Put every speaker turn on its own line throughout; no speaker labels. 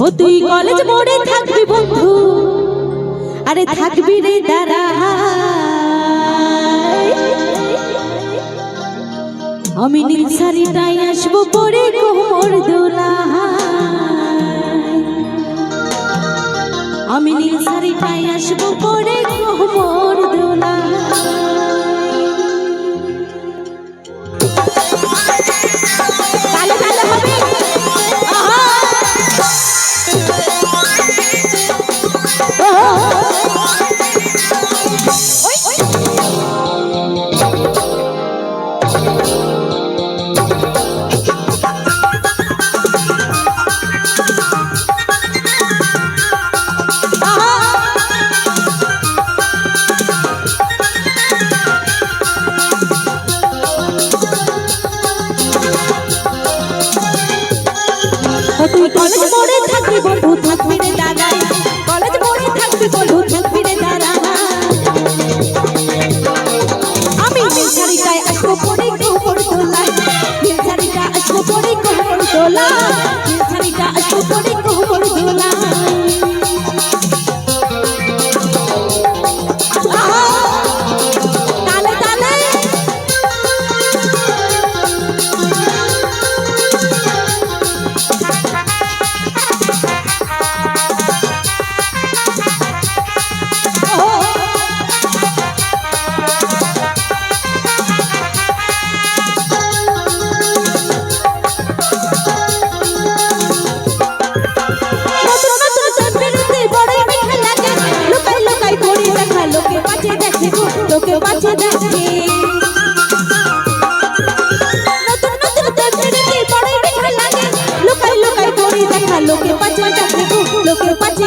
ও তুই কলেজ মোড়ে থাকবি, বন্ধু। আরে থাকবি রে, দাঁড়া। আমি নীল শাড়িটাই আসব পরে কোমর দোলা আমি নীল শাড়িটাই আসব পরে কোমর চলা ভালোবাসে ডাকে নতুন নতুন দেখতে দেখে বড় মিঠা লাগে। লোকাই লোকাই করে দেখা, লোকে পাচে ডাকে লোকে পাচে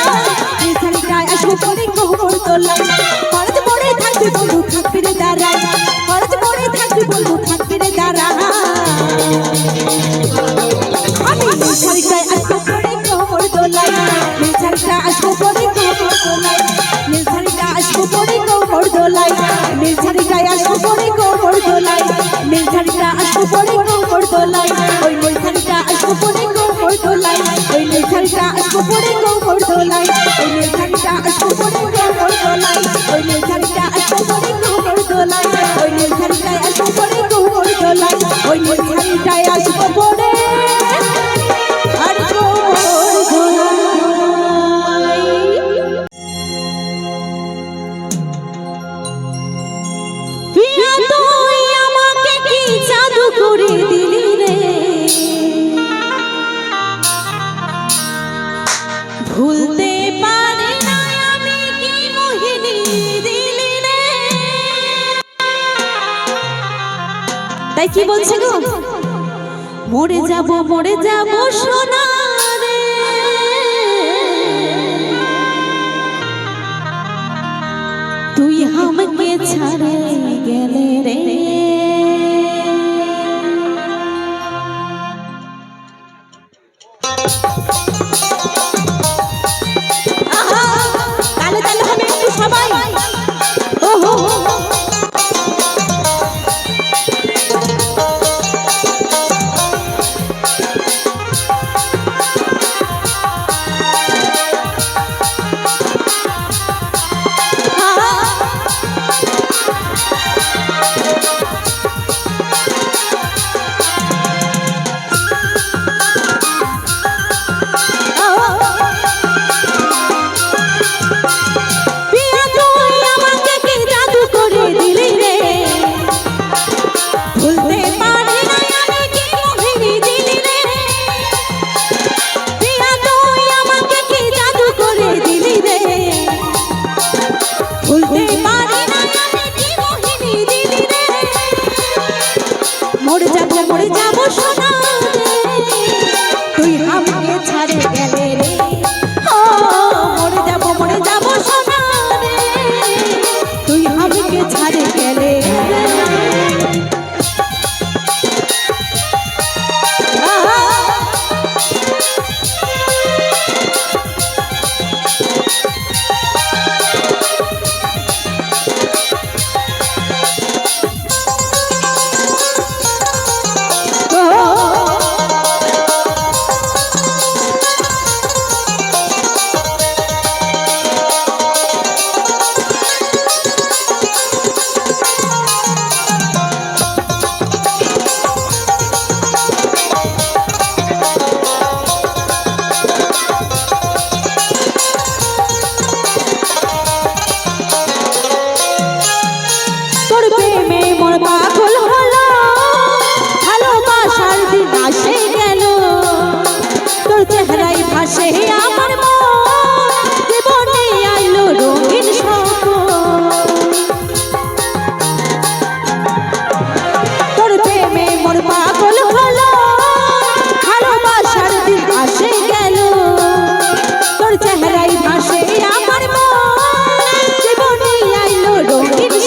তাই কি বলছে গো? মরে যাব মরে যাব সোনা তুই আমাকে ছাড়ে।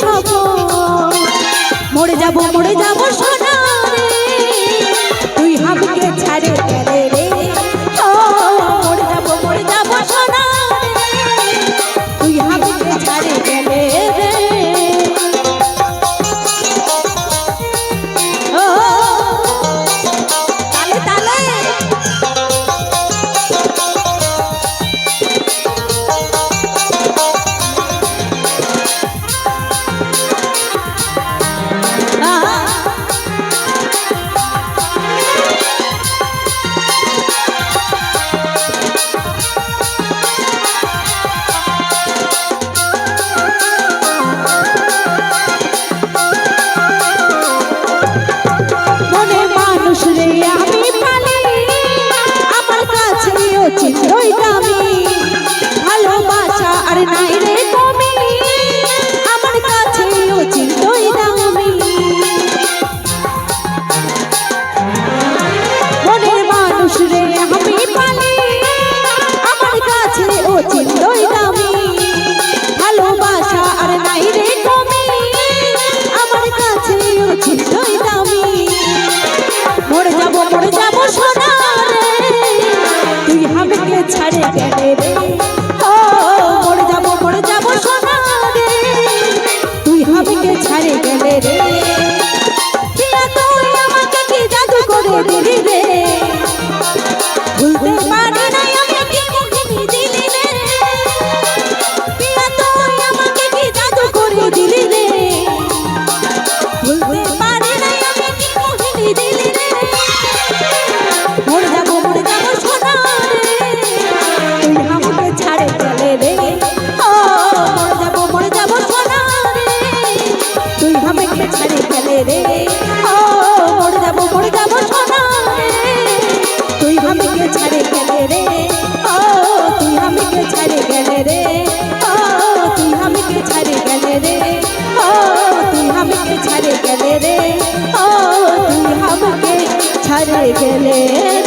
সব। মরে যাব মরে যাব সোনা। আমাকে ছাড়ে গেলে রে। ও তুই আমাকে ছাড়ে গেলে রে। ও তুই আমাকে ছাড়ে গেলে রে। ও তুই আমাকে ছাড়ে গেলে রে। ও তুই আমাকে ছাড়ে গেলে